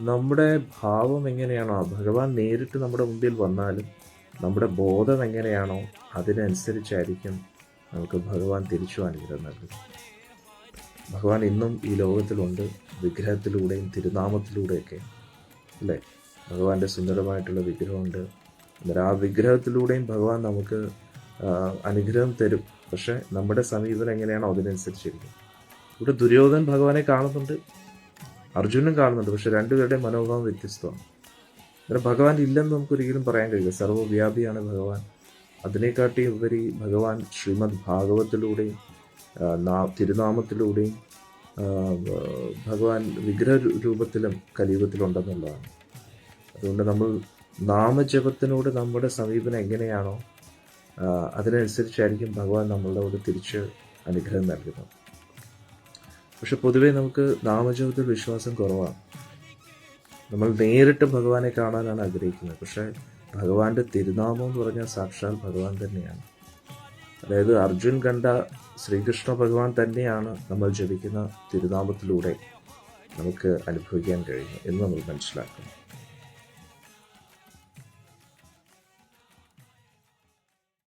നമ്മുടെ ഭാവം എങ്ങനെയാണോ ഭഗവാൻ നേരിട്ട് നമ്മുടെ മുമ്പിൽ വന്നാലും നമ്മുടെ ബോധം എങ്ങനെയാണോ അതിനനുസരിച്ചായിരിക്കും നമുക്ക് ഭഗവാൻ തിരിച്ചു അനുഗ്രഹം നൽകുന്നത് ഭഗവാൻ ഇന്നും ഈ ലോകത്തിലുണ്ട്. വിഗ്രഹത്തിലൂടെയും തിരുനാമത്തിലൂടെയൊക്കെ അല്ലേ? ഭഗവാന്റെ സുന്ദരമായിട്ടുള്ള വിഗ്രഹമുണ്ട്. അന്നേരം ആ വിഗ്രഹത്തിലൂടെയും ഭഗവാൻ നമുക്ക് അനുഗ്രഹം തരും. പക്ഷെ നമ്മുടെ സമീപനം എങ്ങനെയാണോ അതിനനുസരിച്ചിരിക്കും. ഇവിടെ ദുര്യോധൻ ഭഗവാനെ കാണുന്നുണ്ട്. അർജുനും കാണുന്നുണ്ട് പക്ഷെ രണ്ടുപേരുടെയും മനോഭാവം വ്യത്യസ്തമാണ്. അന്നേരം ഭഗവാൻ ഇല്ലെന്ന് നമുക്ക് ഒരിക്കലും പറയാൻ കഴിയില്ല. സർവവ്യാപിയാണ് ഭഗവാൻ. അതിനെക്കാട്ടി ഉപരി ഭഗവാൻ ശ്രീമദ് ഭാഗവത്തിലൂടെയും തിരുനാമത്തിലൂടെയും ഭഗവാൻ വിഗ്രഹ രൂപത്തിലും കലിയുഗത്തിലുണ്ടെന്നുള്ളതാണ്. അതുകൊണ്ട് നമ്മൾ നാമജപത്തിനോട് നമ്മുടെ സമീപനം എങ്ങനെയാണോ അതിനനുസരിച്ചായിരിക്കും ഭഗവാൻ നമ്മളോട് തിരിച്ച് അനുഗ്രഹം നൽകുന്നത്. പക്ഷെ പൊതുവേ നമുക്ക് നാമജപത്തിൽ വിശ്വാസം കുറവാണ്. നമ്മൾ നേരിട്ട് ഭഗവാനെ കാണാനാണ് ആഗ്രഹിക്കുന്നത്. പക്ഷെ ഭഗവാന്റെ തിരുനാമം എന്ന് പറഞ്ഞാൽ സാക്ഷാൽ ഭഗവാൻ തന്നെയാണ്. അതായത് അർജുൻ കണ്ട ശ്രീകൃഷ്ണ ഭഗവാൻ തന്നെയാണ് നമ്മൾ ജപിക്കുന്ന തിരുനാമത്തിലൂടെ നമുക്ക് അനുഭവിക്കാൻ കഴിയുന്നത് എന്ന് നമ്മൾ മനസ്സിലാക്കണം